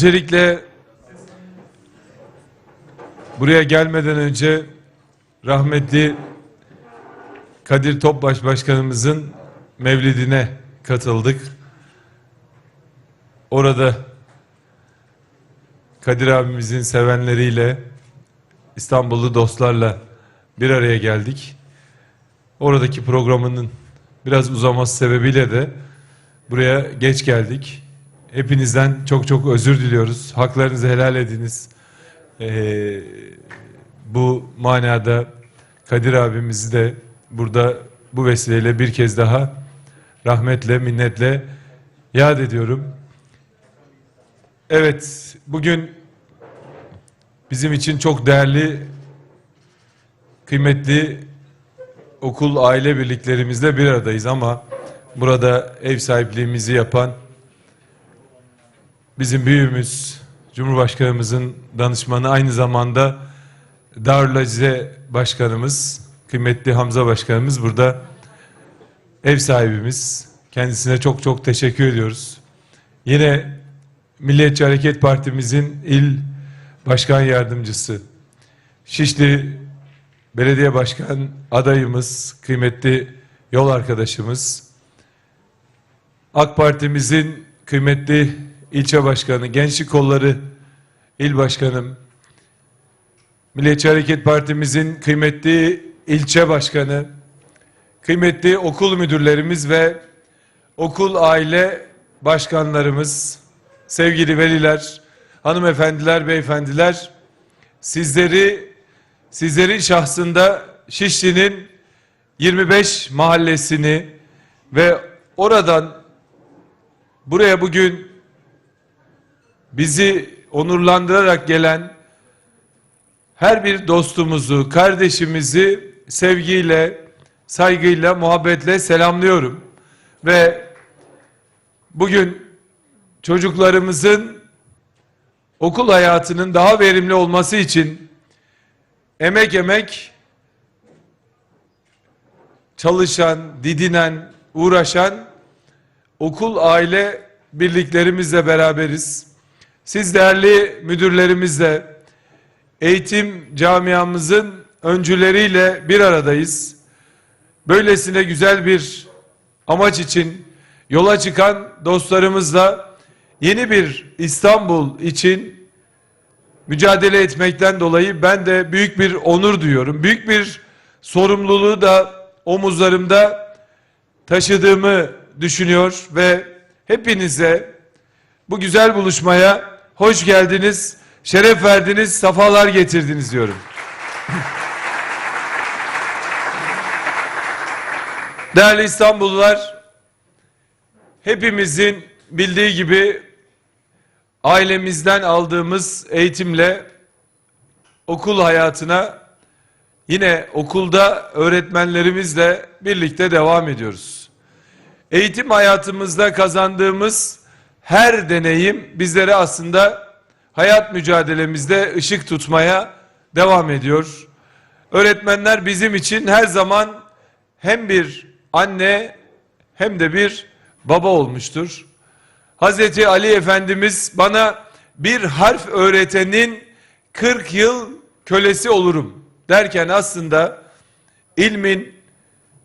Öncelikle buraya gelmeden önce rahmetli Kadir Topbaş Başkanımızın mevlidine katıldık. Orada Kadir abimizin sevenleriyle İstanbullu dostlarla bir araya geldik. Oradaki programının biraz uzaması sebebiyle de buraya geç geldik. Hepinizden çok çok özür diliyoruz. Haklarınızı helal ediniz. Ee, bu manada Kadir abimizi de burada bu vesileyle bir kez daha rahmetle, minnetle yad ediyorum. Evet, bugün bizim için çok değerli, kıymetli okul aile birliklerimizle bir aradayız ama burada ev sahipliğimizi yapan bizim büyüğümüz, Cumhurbaşkanımızın danışmanı aynı zamanda Darül Azize Başkanımız, kıymetli Hamza Başkanımız burada ev sahibimiz. Kendisine çok çok teşekkür ediyoruz. Yine Milliyetçi Hareket Partimizin il başkan yardımcısı, Şişli Belediye Başkan adayımız, kıymetli yol arkadaşımız, AK Parti'mizin kıymetli ilçe başkanı, Gençlik Kolları il başkanım, Milliyetçi Hareket Partimizin kıymetli ilçe başkanı, kıymetli okul müdürlerimiz ve okul aile başkanlarımız, sevgili veliler, hanımefendiler, beyefendiler, sizleri sizlerin şahsında Şişli'nin 25 mahallesini ve oradan buraya bugün bizi onurlandırarak gelen her bir dostumuzu, kardeşimizi sevgiyle, saygıyla, muhabbetle selamlıyorum. Ve bugün çocuklarımızın okul hayatının daha verimli olması için emek emek çalışan, didinen, uğraşan okul aile birliklerimizle beraberiz. Siz değerli müdürlerimizle eğitim camiamızın öncüleriyle bir aradayız. Böylesine güzel bir amaç için yola çıkan dostlarımızla yeni bir İstanbul için mücadele etmekten dolayı ben de büyük bir onur duyuyorum. Büyük bir sorumluluğu da omuzlarımda taşıdığımı düşünüyor ve hepinize bu güzel buluşmaya hoş geldiniz, şeref verdiniz, safalar getirdiniz diyorum. Değerli İstanbullular, hepimizin bildiği gibi ailemizden aldığımız eğitimle okul hayatına yine okulda öğretmenlerimizle birlikte devam ediyoruz. Eğitim hayatımızda kazandığımız her deneyim bizlere aslında hayat mücadelemizde ışık tutmaya devam ediyor. Öğretmenler bizim için her zaman hem bir anne hem de bir baba olmuştur. Hazreti Ali Efendimiz bana bir harf öğretenin 40 yıl kölesi olurum derken aslında ilmin,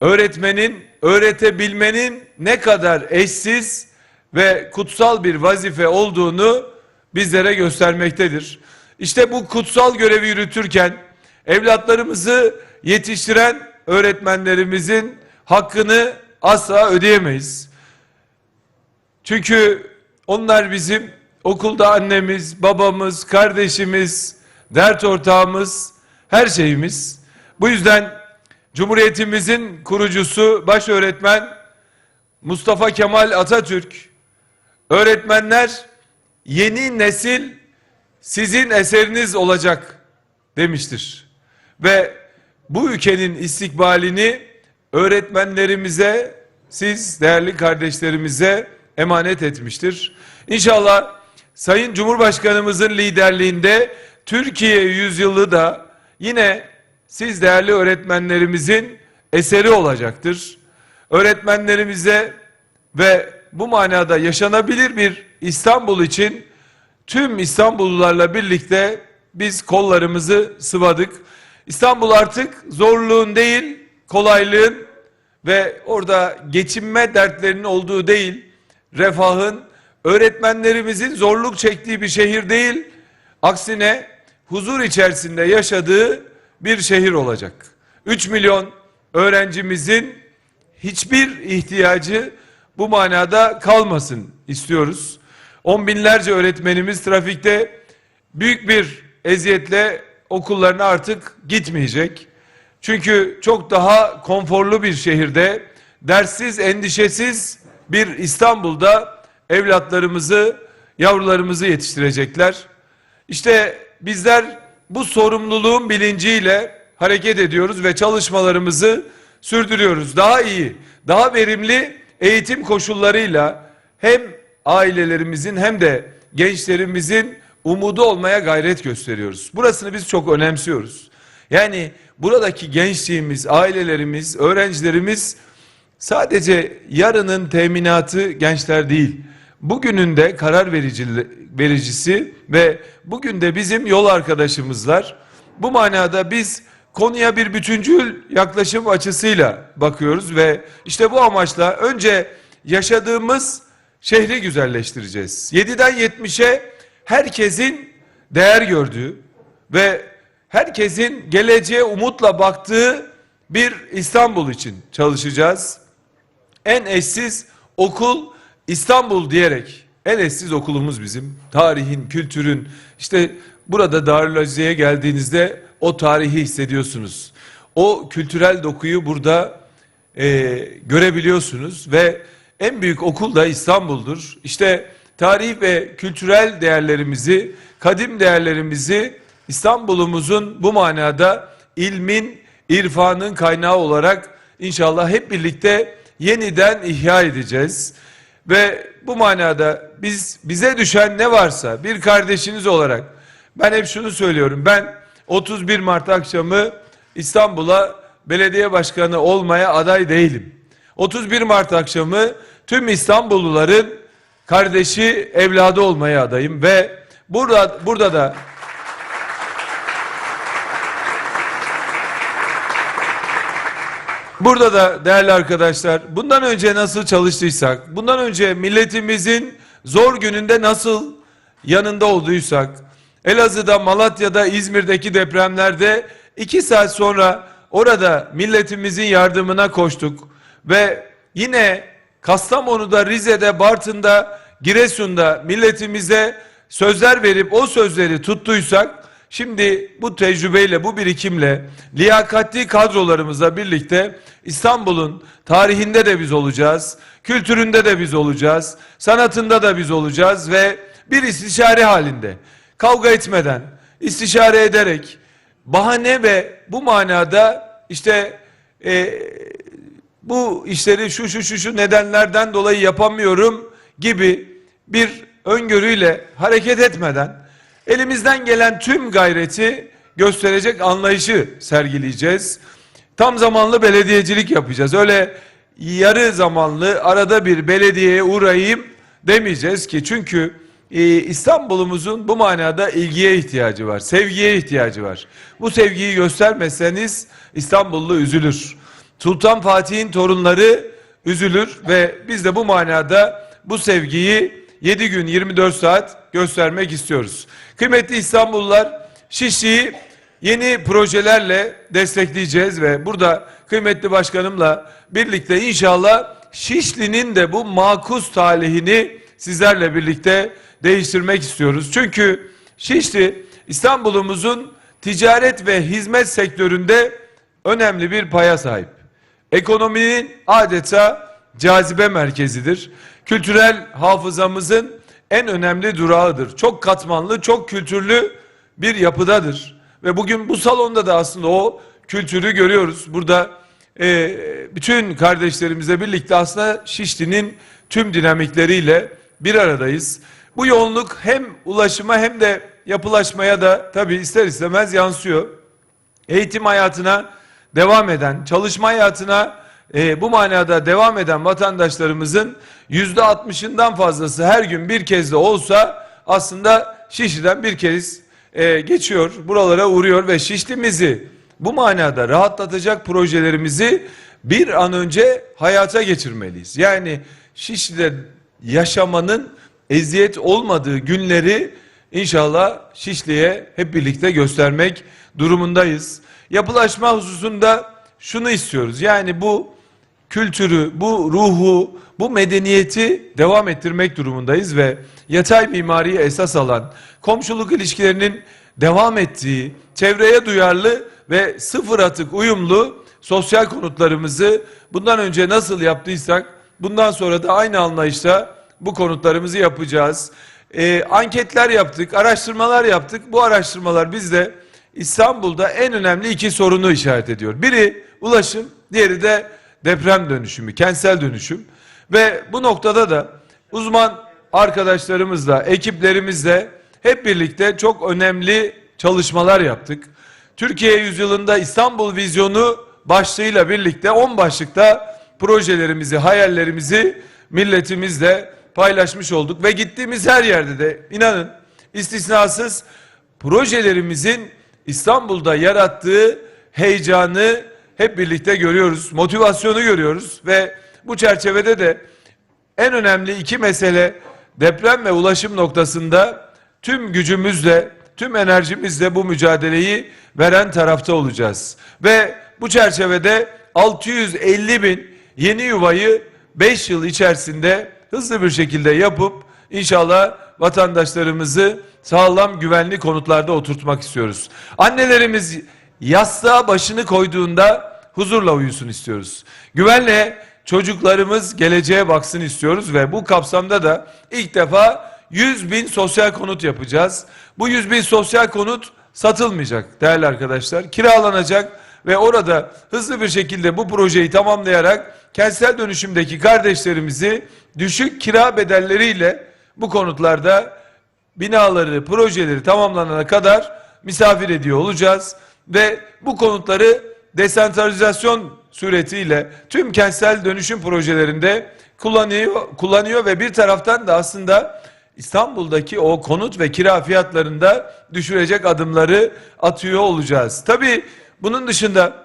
öğretmenin, öğretebilmenin ne kadar eşsiz ve kutsal bir vazife olduğunu bizlere göstermektedir. İşte bu kutsal görevi yürütürken evlatlarımızı yetiştiren öğretmenlerimizin hakkını asla ödeyemeyiz. Çünkü onlar bizim okulda annemiz, babamız, kardeşimiz, dert ortağımız, her şeyimiz. Bu yüzden Cumhuriyetimizin kurucusu baş öğretmen Mustafa Kemal Atatürk öğretmenler yeni nesil sizin eseriniz olacak demiştir. Ve bu ülkenin istikbalini öğretmenlerimize, siz değerli kardeşlerimize emanet etmiştir. İnşallah Sayın Cumhurbaşkanımızın liderliğinde Türkiye yüzyılı da yine siz değerli öğretmenlerimizin eseri olacaktır. Öğretmenlerimize ve bu manada yaşanabilir bir İstanbul için tüm İstanbullularla birlikte biz kollarımızı sıvadık. İstanbul artık zorluğun değil, kolaylığın ve orada geçinme dertlerinin olduğu değil, refahın, öğretmenlerimizin zorluk çektiği bir şehir değil, aksine huzur içerisinde yaşadığı bir şehir olacak. 3 milyon öğrencimizin hiçbir ihtiyacı bu manada kalmasın istiyoruz. On binlerce öğretmenimiz trafikte büyük bir eziyetle okullarına artık gitmeyecek. Çünkü çok daha konforlu bir şehirde, derssiz, endişesiz bir İstanbul'da evlatlarımızı, yavrularımızı yetiştirecekler. İşte bizler bu sorumluluğun bilinciyle hareket ediyoruz ve çalışmalarımızı sürdürüyoruz. Daha iyi, daha verimli eğitim koşullarıyla hem ailelerimizin hem de gençlerimizin umudu olmaya gayret gösteriyoruz. Burasını biz çok önemsiyoruz. Yani buradaki gençliğimiz, ailelerimiz, öğrencilerimiz sadece yarının teminatı gençler değil. Bugünün de karar verici, vericisi ve bugün de bizim yol arkadaşımızlar. Bu manada biz konuya bir bütüncül yaklaşım açısıyla bakıyoruz ve işte bu amaçla önce yaşadığımız şehri güzelleştireceğiz. 7'den 70'e herkesin değer gördüğü ve herkesin geleceğe umutla baktığı bir İstanbul için çalışacağız. En eşsiz okul İstanbul diyerek en eşsiz okulumuz bizim. Tarihin, kültürün işte burada Darül Azize'ye geldiğinizde o tarihi hissediyorsunuz. O kültürel dokuyu burada e, görebiliyorsunuz ve en büyük okul da İstanbul'dur. İşte tarih ve kültürel değerlerimizi, kadim değerlerimizi İstanbul'umuzun bu manada ilmin, irfanın kaynağı olarak inşallah hep birlikte yeniden ihya edeceğiz. Ve bu manada biz bize düşen ne varsa bir kardeşiniz olarak ben hep şunu söylüyorum. Ben 31 Mart akşamı İstanbul'a belediye başkanı olmaya aday değilim. 31 Mart akşamı tüm İstanbulluların kardeşi, evladı olmaya adayım ve burada burada da Burada da değerli arkadaşlar bundan önce nasıl çalıştıysak, bundan önce milletimizin zor gününde nasıl yanında olduysak, Elazığ'da, Malatya'da, İzmir'deki depremlerde iki saat sonra orada milletimizin yardımına koştuk. Ve yine Kastamonu'da, Rize'de, Bartın'da, Giresun'da milletimize sözler verip o sözleri tuttuysak Şimdi bu tecrübeyle, bu birikimle, liyakatli kadrolarımızla birlikte İstanbul'un tarihinde de biz olacağız, kültüründe de biz olacağız, sanatında da biz olacağız ve bir istişare halinde, kavga etmeden, istişare ederek, bahane ve bu manada işte e, bu işleri şu şu şu şu nedenlerden dolayı yapamıyorum gibi bir öngörüyle hareket etmeden Elimizden gelen tüm gayreti gösterecek anlayışı sergileyeceğiz. Tam zamanlı belediyecilik yapacağız. Öyle yarı zamanlı arada bir belediyeye uğrayayım demeyeceğiz ki çünkü e, İstanbul'umuzun bu manada ilgiye ihtiyacı var, sevgiye ihtiyacı var. Bu sevgiyi göstermezseniz İstanbullu üzülür. Sultan Fatih'in torunları üzülür ve biz de bu manada bu sevgiyi 7 gün 24 saat göstermek istiyoruz. Kıymetli İstanbullular Şişli'yi yeni projelerle destekleyeceğiz ve burada kıymetli başkanımla birlikte inşallah Şişli'nin de bu makus talihini sizlerle birlikte değiştirmek istiyoruz. Çünkü Şişli İstanbul'umuzun ticaret ve hizmet sektöründe önemli bir paya sahip. Ekonominin adeta cazibe merkezidir. Kültürel hafızamızın en önemli durağıdır. Çok katmanlı, çok kültürlü bir yapıdadır. Ve bugün bu salonda da aslında o kültürü görüyoruz. Burada e, bütün kardeşlerimizle birlikte aslında Şişli'nin tüm dinamikleriyle bir aradayız. Bu yoğunluk hem ulaşıma hem de yapılaşmaya da tabii ister istemez yansıyor. Eğitim hayatına devam eden, çalışma hayatına e, bu manada devam eden vatandaşlarımızın yüzde altmışından fazlası her gün bir kez de olsa aslında Şişli'den bir kez e, geçiyor, buralara uğruyor ve Şişli'mizi bu manada rahatlatacak projelerimizi bir an önce hayata geçirmeliyiz. Yani Şişli'de yaşamanın eziyet olmadığı günleri inşallah Şişli'ye hep birlikte göstermek durumundayız. Yapılaşma hususunda şunu istiyoruz. Yani bu kültürü, bu ruhu, bu medeniyeti devam ettirmek durumundayız ve yatay mimariyi esas alan, komşuluk ilişkilerinin devam ettiği, çevreye duyarlı ve sıfır atık uyumlu sosyal konutlarımızı bundan önce nasıl yaptıysak bundan sonra da aynı anlayışla bu konutlarımızı yapacağız. Ee, anketler yaptık, araştırmalar yaptık. Bu araştırmalar bizde İstanbul'da en önemli iki sorunu işaret ediyor. Biri ulaşım, diğeri de deprem dönüşümü, kentsel dönüşüm. Ve bu noktada da uzman arkadaşlarımızla, ekiplerimizle hep birlikte çok önemli çalışmalar yaptık. Türkiye yüzyılında İstanbul vizyonu başlığıyla birlikte 10 başlıkta projelerimizi, hayallerimizi milletimizle paylaşmış olduk ve gittiğimiz her yerde de inanın istisnasız projelerimizin İstanbul'da yarattığı heyecanı hep birlikte görüyoruz. Motivasyonu görüyoruz ve bu çerçevede de en önemli iki mesele deprem ve ulaşım noktasında tüm gücümüzle, tüm enerjimizle bu mücadeleyi veren tarafta olacağız. Ve bu çerçevede 650 bin yeni yuvayı 5 yıl içerisinde hızlı bir şekilde yapıp inşallah vatandaşlarımızı sağlam güvenli konutlarda oturtmak istiyoruz. Annelerimiz yastığa başını koyduğunda huzurla uyusun istiyoruz. Güvenle çocuklarımız geleceğe baksın istiyoruz ve bu kapsamda da ilk defa 100 bin sosyal konut yapacağız. Bu 100 bin sosyal konut satılmayacak değerli arkadaşlar. Kiralanacak ve orada hızlı bir şekilde bu projeyi tamamlayarak kentsel dönüşümdeki kardeşlerimizi düşük kira bedelleriyle bu konutlarda binaları, projeleri tamamlanana kadar misafir ediyor olacağız ve bu konutları desentralizasyon suretiyle tüm kentsel dönüşüm projelerinde kullanıyor, kullanıyor ve bir taraftan da aslında İstanbul'daki o konut ve kira fiyatlarında düşürecek adımları atıyor olacağız. Tabii bunun dışında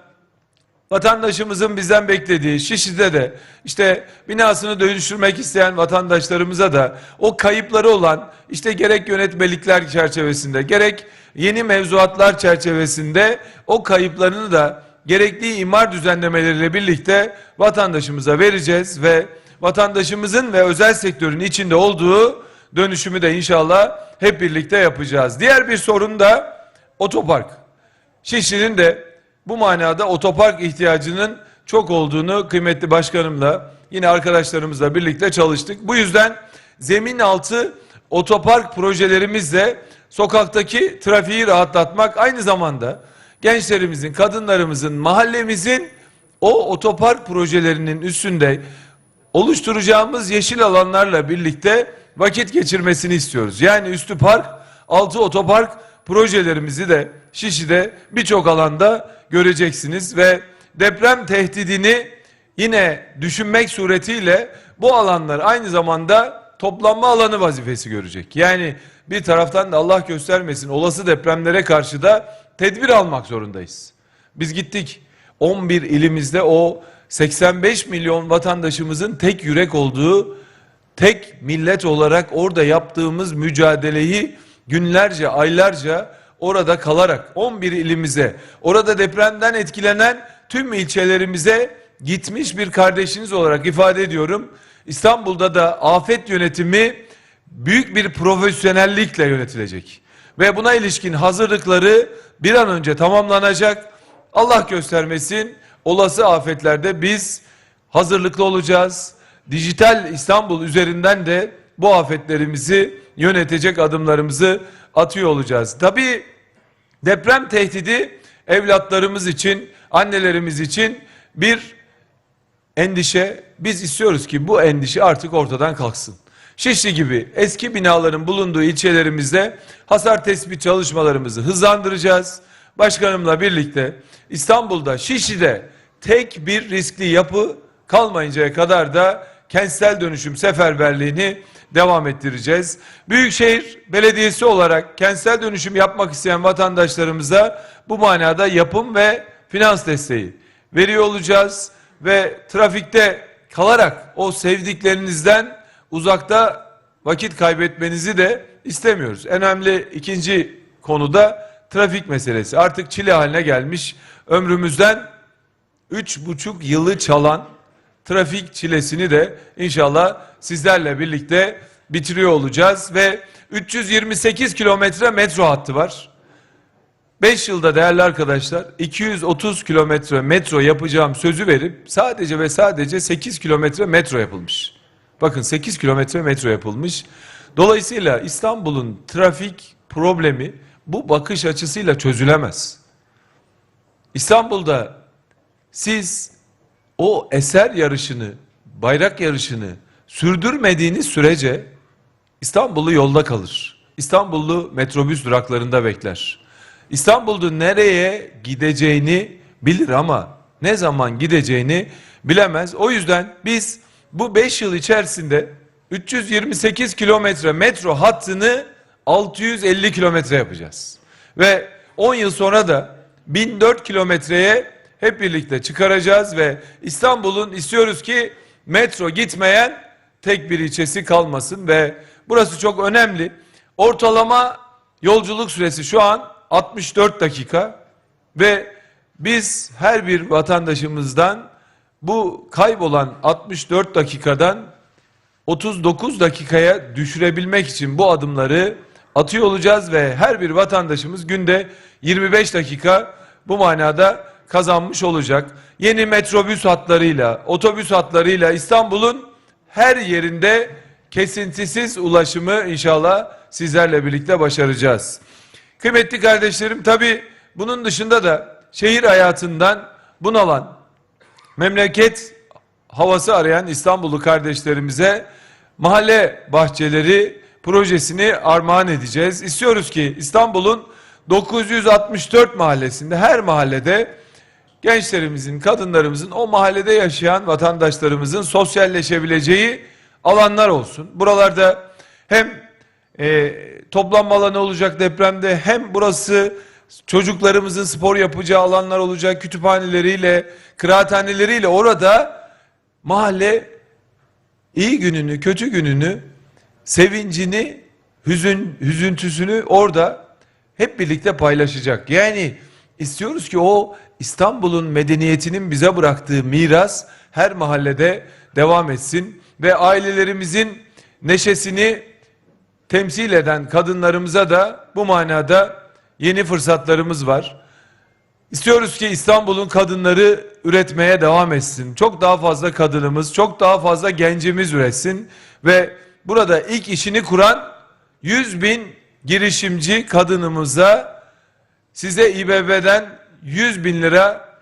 vatandaşımızın bizden beklediği Şişli'de de işte binasını dönüştürmek isteyen vatandaşlarımıza da o kayıpları olan işte gerek yönetmelikler çerçevesinde gerek yeni mevzuatlar çerçevesinde o kayıplarını da gerekli imar düzenlemeleriyle birlikte vatandaşımıza vereceğiz ve vatandaşımızın ve özel sektörün içinde olduğu dönüşümü de inşallah hep birlikte yapacağız. Diğer bir sorun da otopark. Şişli'nin de bu manada otopark ihtiyacının çok olduğunu kıymetli başkanımla yine arkadaşlarımızla birlikte çalıştık. Bu yüzden zemin altı otopark projelerimizle sokaktaki trafiği rahatlatmak aynı zamanda gençlerimizin, kadınlarımızın, mahallemizin o otopark projelerinin üstünde oluşturacağımız yeşil alanlarla birlikte vakit geçirmesini istiyoruz. Yani üstü park, altı otopark projelerimizi de Şişli'de birçok alanda göreceksiniz ve deprem tehdidini yine düşünmek suretiyle bu alanlar aynı zamanda toplanma alanı vazifesi görecek. Yani bir taraftan da Allah göstermesin olası depremlere karşı da tedbir almak zorundayız. Biz gittik 11 ilimizde o 85 milyon vatandaşımızın tek yürek olduğu tek millet olarak orada yaptığımız mücadeleyi günlerce, aylarca orada kalarak 11 ilimize, orada depremden etkilenen tüm ilçelerimize gitmiş bir kardeşiniz olarak ifade ediyorum. İstanbul'da da afet yönetimi büyük bir profesyonellikle yönetilecek. Ve buna ilişkin hazırlıkları bir an önce tamamlanacak. Allah göstermesin olası afetlerde biz hazırlıklı olacağız. Dijital İstanbul üzerinden de bu afetlerimizi yönetecek adımlarımızı atıyor olacağız. Tabii deprem tehdidi evlatlarımız için, annelerimiz için bir endişe. Biz istiyoruz ki bu endişe artık ortadan kalksın. Şişli gibi eski binaların bulunduğu ilçelerimizde hasar tespit çalışmalarımızı hızlandıracağız. Başkanımla birlikte İstanbul'da Şişli'de tek bir riskli yapı kalmayıncaya kadar da kentsel dönüşüm seferberliğini devam ettireceğiz. Büyükşehir Belediyesi olarak kentsel dönüşüm yapmak isteyen vatandaşlarımıza bu manada yapım ve finans desteği veriyor olacağız ve trafikte kalarak o sevdiklerinizden uzakta vakit kaybetmenizi de istemiyoruz. Önemli ikinci konuda trafik meselesi. Artık çile haline gelmiş. Ömrümüzden üç buçuk yılı çalan trafik çilesini de inşallah sizlerle birlikte bitiriyor olacağız ve 328 kilometre metro hattı var. 5 yılda değerli arkadaşlar 230 kilometre metro yapacağım sözü verip sadece ve sadece 8 kilometre metro yapılmış. Bakın 8 kilometre metro yapılmış. Dolayısıyla İstanbul'un trafik problemi bu bakış açısıyla çözülemez. İstanbul'da siz o eser yarışını, bayrak yarışını sürdürmediğiniz sürece İstanbullu yolda kalır. İstanbullu metrobüs duraklarında bekler. İstanbul'da nereye gideceğini bilir ama ne zaman gideceğini bilemez. O yüzden biz bu 5 yıl içerisinde 328 kilometre metro hattını 650 kilometre yapacağız. Ve 10 yıl sonra da 1004 kilometreye hep birlikte çıkaracağız ve İstanbul'un istiyoruz ki metro gitmeyen tek bir ilçesi kalmasın ve burası çok önemli. Ortalama yolculuk süresi şu an 64 dakika ve biz her bir vatandaşımızdan bu kaybolan 64 dakikadan 39 dakikaya düşürebilmek için bu adımları atıyor olacağız ve her bir vatandaşımız günde 25 dakika bu manada kazanmış olacak. Yeni metrobüs hatlarıyla, otobüs hatlarıyla İstanbul'un her yerinde kesintisiz ulaşımı inşallah sizlerle birlikte başaracağız. Kıymetli kardeşlerim tabi bunun dışında da şehir hayatından bunalan, memleket havası arayan İstanbullu kardeşlerimize mahalle bahçeleri projesini armağan edeceğiz. İstiyoruz ki İstanbul'un 964 mahallesinde her mahallede gençlerimizin, kadınlarımızın, o mahallede yaşayan vatandaşlarımızın sosyalleşebileceği alanlar olsun. Buralarda hem e, toplanma alanı olacak depremde hem burası çocuklarımızın spor yapacağı alanlar olacak kütüphaneleriyle, kıraathaneleriyle orada mahalle iyi gününü, kötü gününü, sevincini, hüzün, hüzüntüsünü orada hep birlikte paylaşacak. Yani istiyoruz ki o İstanbul'un medeniyetinin bize bıraktığı miras her mahallede devam etsin ve ailelerimizin neşesini temsil eden kadınlarımıza da bu manada yeni fırsatlarımız var. İstiyoruz ki İstanbul'un kadınları üretmeye devam etsin. Çok daha fazla kadınımız, çok daha fazla gencimiz üretsin ve burada ilk işini kuran 100 bin girişimci kadınımıza size İBB'den 100 bin lira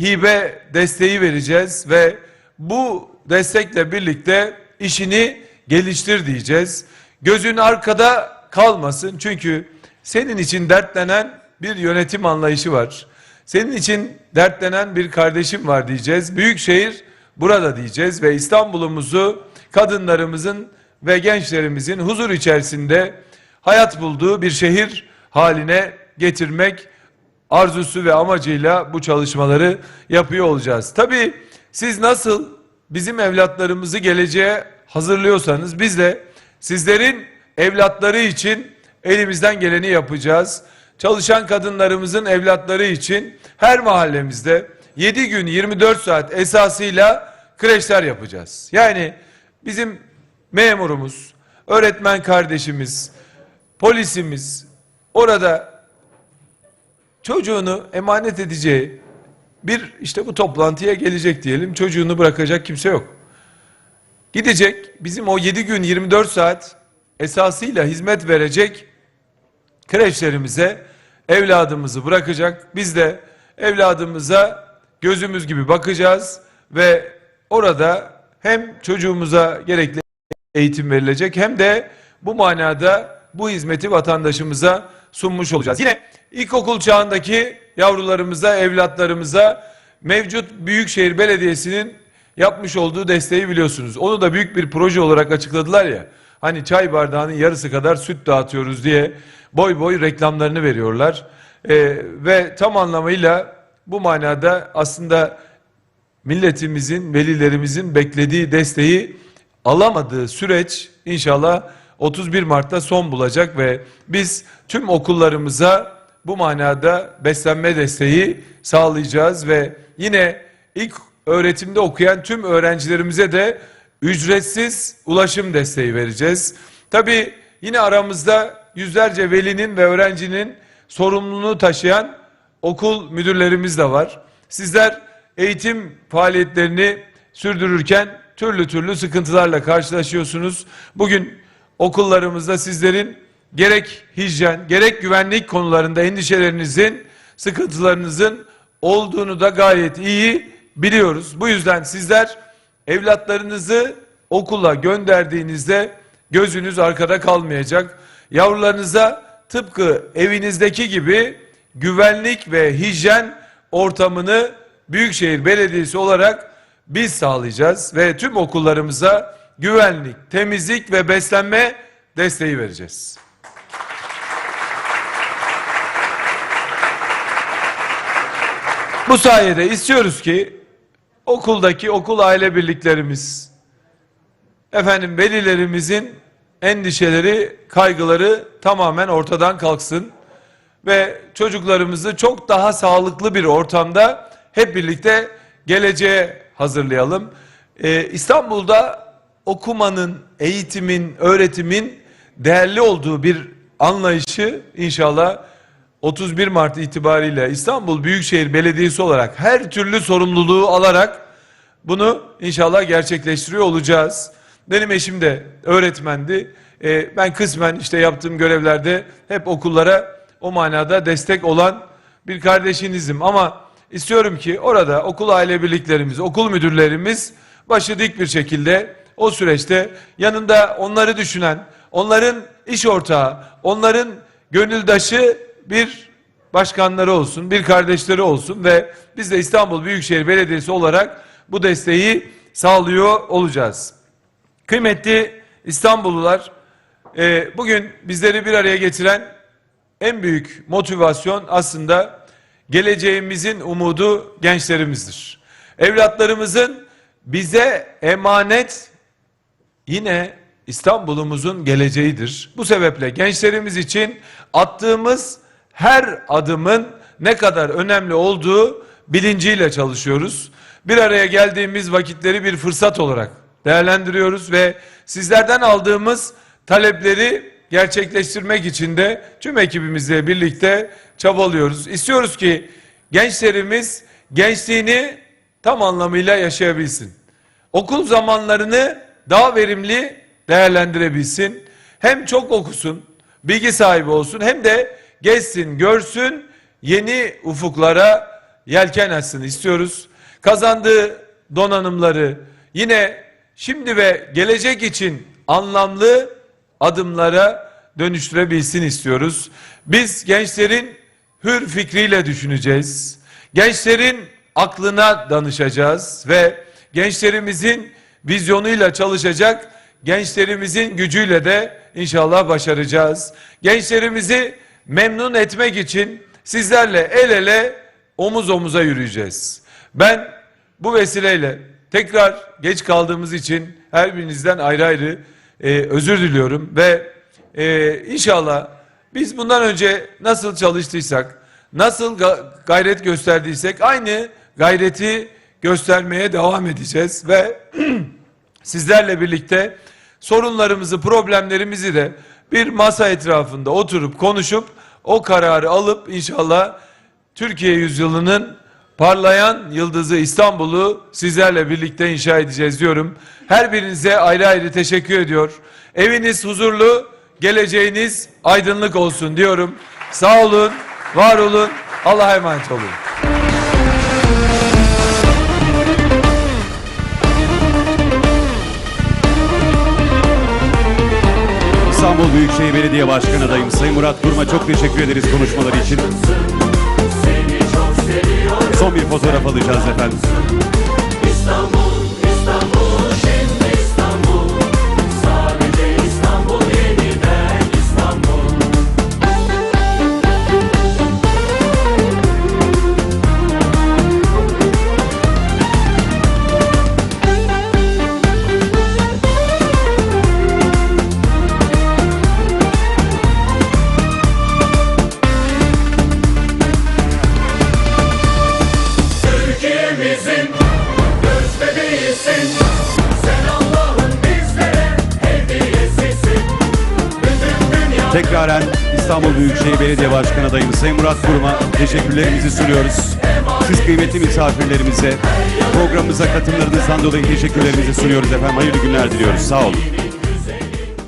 hibe desteği vereceğiz ve bu destekle birlikte işini geliştir diyeceğiz. Gözün arkada kalmasın çünkü senin için dertlenen bir yönetim anlayışı var. Senin için dertlenen bir kardeşim var diyeceğiz. Büyükşehir burada diyeceğiz ve İstanbul'umuzu kadınlarımızın ve gençlerimizin huzur içerisinde hayat bulduğu bir şehir haline getirmek arzusu ve amacıyla bu çalışmaları yapıyor olacağız. Tabii siz nasıl bizim evlatlarımızı geleceğe hazırlıyorsanız biz de sizlerin evlatları için elimizden geleni yapacağız. Çalışan kadınlarımızın evlatları için her mahallemizde 7 gün 24 saat esasıyla kreşler yapacağız. Yani bizim memurumuz, öğretmen kardeşimiz, polisimiz orada çocuğunu emanet edeceği bir işte bu toplantıya gelecek diyelim çocuğunu bırakacak kimse yok. Gidecek bizim o 7 gün 24 saat esasıyla hizmet verecek kreşlerimize evladımızı bırakacak. Biz de evladımıza gözümüz gibi bakacağız ve orada hem çocuğumuza gerekli eğitim verilecek hem de bu manada bu hizmeti vatandaşımıza sunmuş olacağız. Yine ilkokul çağındaki yavrularımıza, evlatlarımıza mevcut Büyükşehir Belediyesi'nin yapmış olduğu desteği biliyorsunuz. Onu da büyük bir proje olarak açıkladılar ya. hani çay bardağının yarısı kadar süt dağıtıyoruz diye boy boy reklamlarını veriyorlar. E, ve tam anlamıyla bu manada aslında milletimizin, velilerimizin beklediği desteği alamadığı süreç inşallah 31 Mart'ta son bulacak ve biz tüm okullarımıza bu manada beslenme desteği sağlayacağız ve yine ilk öğretimde okuyan tüm öğrencilerimize de ücretsiz ulaşım desteği vereceğiz. Tabii yine aramızda yüzlerce velinin ve öğrencinin sorumluluğunu taşıyan okul müdürlerimiz de var. Sizler eğitim faaliyetlerini sürdürürken türlü türlü sıkıntılarla karşılaşıyorsunuz. Bugün okullarımızda sizlerin gerek hijyen, gerek güvenlik konularında endişelerinizin, sıkıntılarınızın olduğunu da gayet iyi biliyoruz. Bu yüzden sizler evlatlarınızı okula gönderdiğinizde gözünüz arkada kalmayacak. Yavrularınıza tıpkı evinizdeki gibi güvenlik ve hijyen ortamını Büyükşehir Belediyesi olarak biz sağlayacağız ve tüm okullarımıza güvenlik, temizlik ve beslenme desteği vereceğiz. Bu sayede istiyoruz ki okuldaki okul aile birliklerimiz, efendim velilerimizin endişeleri, kaygıları tamamen ortadan kalksın ve çocuklarımızı çok daha sağlıklı bir ortamda hep birlikte geleceğe hazırlayalım. Ee, İstanbul'da okumanın, eğitimin, öğretimin değerli olduğu bir anlayışı inşallah 31 Mart itibariyle İstanbul Büyükşehir Belediyesi olarak her türlü sorumluluğu alarak bunu inşallah gerçekleştiriyor olacağız. Benim eşim de öğretmendi. Ee, ben kısmen işte yaptığım görevlerde hep okullara o manada destek olan bir kardeşinizim. Ama istiyorum ki orada okul aile birliklerimiz, okul müdürlerimiz başı dik bir şekilde o süreçte yanında onları düşünen, onların iş ortağı, onların gönüldaşı bir başkanları olsun, bir kardeşleri olsun ve biz de İstanbul Büyükşehir Belediyesi olarak bu desteği sağlıyor olacağız. Kıymetli İstanbullular, e, bugün bizleri bir araya getiren en büyük motivasyon aslında geleceğimizin umudu gençlerimizdir. Evlatlarımızın bize emanet yine İstanbul'umuzun geleceğidir. Bu sebeple gençlerimiz için attığımız her adımın ne kadar önemli olduğu bilinciyle çalışıyoruz. Bir araya geldiğimiz vakitleri bir fırsat olarak değerlendiriyoruz ve sizlerden aldığımız talepleri gerçekleştirmek için de tüm ekibimizle birlikte çabalıyoruz. İstiyoruz ki gençlerimiz gençliğini tam anlamıyla yaşayabilsin. Okul zamanlarını daha verimli değerlendirebilsin. Hem çok okusun, bilgi sahibi olsun hem de gezsin, görsün, yeni ufuklara yelken açsın istiyoruz. Kazandığı donanımları yine şimdi ve gelecek için anlamlı adımlara dönüştürebilsin istiyoruz. Biz gençlerin hür fikriyle düşüneceğiz. Gençlerin aklına danışacağız ve gençlerimizin vizyonuyla çalışacak, gençlerimizin gücüyle de inşallah başaracağız. Gençlerimizi memnun etmek için sizlerle el ele omuz omuza yürüyeceğiz. Ben bu vesileyle tekrar geç kaldığımız için her birinizden ayrı ayrı e, özür diliyorum ve e, inşallah biz bundan önce nasıl çalıştıysak, nasıl gayret gösterdiysek aynı gayreti göstermeye devam edeceğiz ve sizlerle birlikte sorunlarımızı, problemlerimizi de bir masa etrafında oturup konuşup o kararı alıp inşallah Türkiye yüzyılının parlayan yıldızı İstanbul'u sizlerle birlikte inşa edeceğiz diyorum. Her birinize ayrı ayrı teşekkür ediyor. Eviniz huzurlu, geleceğiniz aydınlık olsun diyorum. Sağ olun, var olun, Allah'a emanet olun. İstanbul Büyükşehir Belediye Başkanı adayım Sayın Murat Kurum'a çok teşekkür ederiz konuşmaları için. Son bir fotoğraf alacağız efendim. İstanbul. Sayın Murat Kurum'a teşekkürlerimizi sunuyoruz. Siz kıymetli misafirlerimize programımıza katılımlarınızdan dolayı teşekkürlerimizi sunuyoruz efendim. Hayırlı günler diliyoruz. Sağ olun.